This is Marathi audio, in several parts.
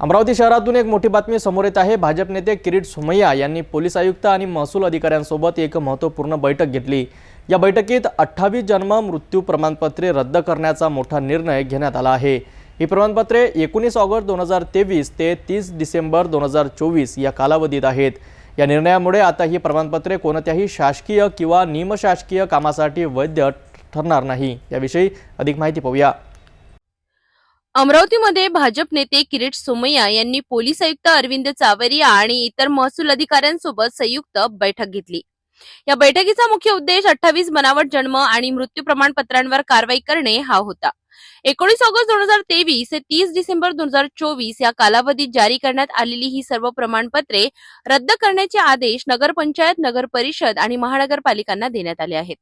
अमरावती शहरातून एक मोठी बातमी समोर येत आहे. भाजप नेते किरीट सोमय्या यांनी पोलीस आयुक्त आणि महसूल अधिकाऱ्यांसोबत एक महत्त्वपूर्ण बैठक घेतली. या बैठकीत अठ्ठावीस जन्म मृत्यू प्रमाणपत्रे रद्द करण्याचा मोठा निर्णय घेण्यात आला आहे. ही प्रमाणपत्रे एकोणीस ऑगस्ट दोन हजार तेवीस ते तीस डिसेंबर दोन हजार चोवीस या कालावधीत आहेत. या निर्णयामुळे आता ही प्रमाणपत्रे कोणत्याही शासकीय किंवा निमशासकीय कामासाठी वैध ठरणार नाही. याविषयी अधिक माहिती पाहूया. अमरावतीमध्ये भाजप नेते किरीट सोमय्या यांनी पोलीस आयुक्त अरविंद चावरिया आणि इतर महसूल अधिकाऱ्यांसोबत संयुक्त बैठक घेतली. या बैठकीचा मुख्य उद्देश अठ्ठावीस बनावट जन्म आणि मृत्यू प्रमाणपत्रांवर कारवाई करणे हा होता. एकोणीस ऑगस्ट दोन हजार तेवीस ते तीस डिसेंबर दोन हजार चोवीस या कालावधीत जारी करण्यात आलेली ही सर्व प्रमाणपत्रे रद्द करण्याचे आदेश नगरपंचायत नगर परिषद आणि महानगरपालिकांना देण्यात आले आहेत.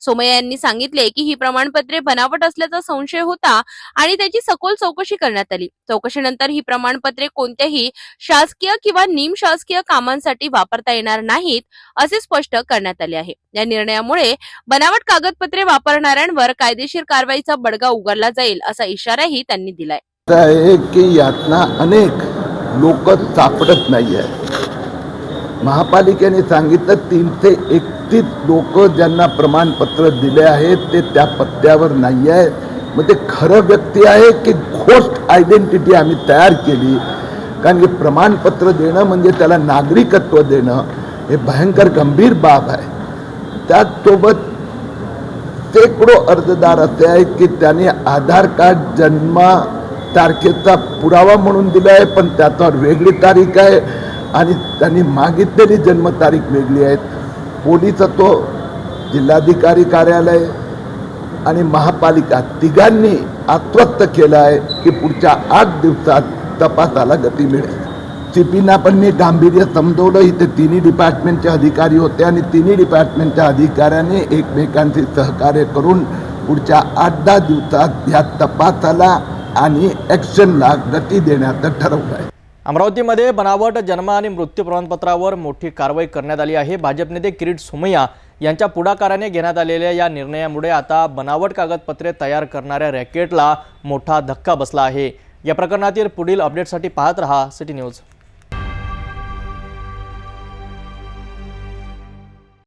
सोमय्या यांनी सांगितले की ही प्रमाणपत्रे बनावट असल्याचा संशय होता आणि त्याची सखोल चौकशी करण्यात आली. चौकशीनंतर ही प्रमाणपत्रे कोणत्याही शासकीय किंवा निमशासकीय कामांसाठी वापरता येणार नाहीत असे स्पष्ट करण्यात आले आहे. या निर्णयामुळे बनावट कागदपत्रे वापरणाऱ्यांवर कायदेशीर कारवाईचा बडगा उगारला जाईल असा इशाराही त्यांनी दिलाय. की यातना अनेक लोक सापडत नाही आहे महापालिकेने सांगितलं तीनशे एकतीस लोक ज्यांना प्रमाणपत्र दिले आहेत ते त्या पत्त्यावर नाही आहे मग ते खरं व्यक्ती आहे की घोस्ट आयडेंटिटी आम्ही तयार केली? कारण की प्रमाणपत्र देणं म्हणजे त्याला नागरिकत्व देणं हे भयंकर गंभीर बाब आहे. त्याचसोबत शेकडो अर्जदार असे आहेत की त्याने आधार कार्ड जन्म तारखेचा पुरावा म्हणून दिला आहे पण त्याच्यावर वेगळी तारीख आहे. आणि त्यांनी मागितलेली जन्मतारीख वेगळी आहे. पोलीस तो जिल्हाधिकारी कार्यालय आणि महापालिका तिघांनी आत्वस्त केलं आहे की पुढच्या आठ दिवसात तपासाला गती मिळेल. सीपीना पण मी गांभीर्य समजवलं. इथे तिन्ही डिपार्टमेंटचे अधिकारी होते आणि तिन्ही डिपार्टमेंटच्या अधिकाऱ्यांनी एकमेकांशी सहकार्य करून पुढच्या आठ दहा दिवसात या तपासाला आणि ॲक्शनला गती देण्याचं ठरवलं आहे. अमरावतीमध्ये बनावट जन्म आणि मृत्यू प्रमाणपत्रावर मोठी कारवाई करण्यात आली आहे. भाजप नेते किरीट सोमय्या यांच्या पुढाकाराने घेण्यात आलेल्या या निर्णयामुळे आता बनावट कागदपत्रे तयार करणाऱ्या रॅकेटला मोठा धक्का बसला आहे. या प्रकरणातील पुढील अपडेटसाठी पाहत रहा सिटी न्यूज.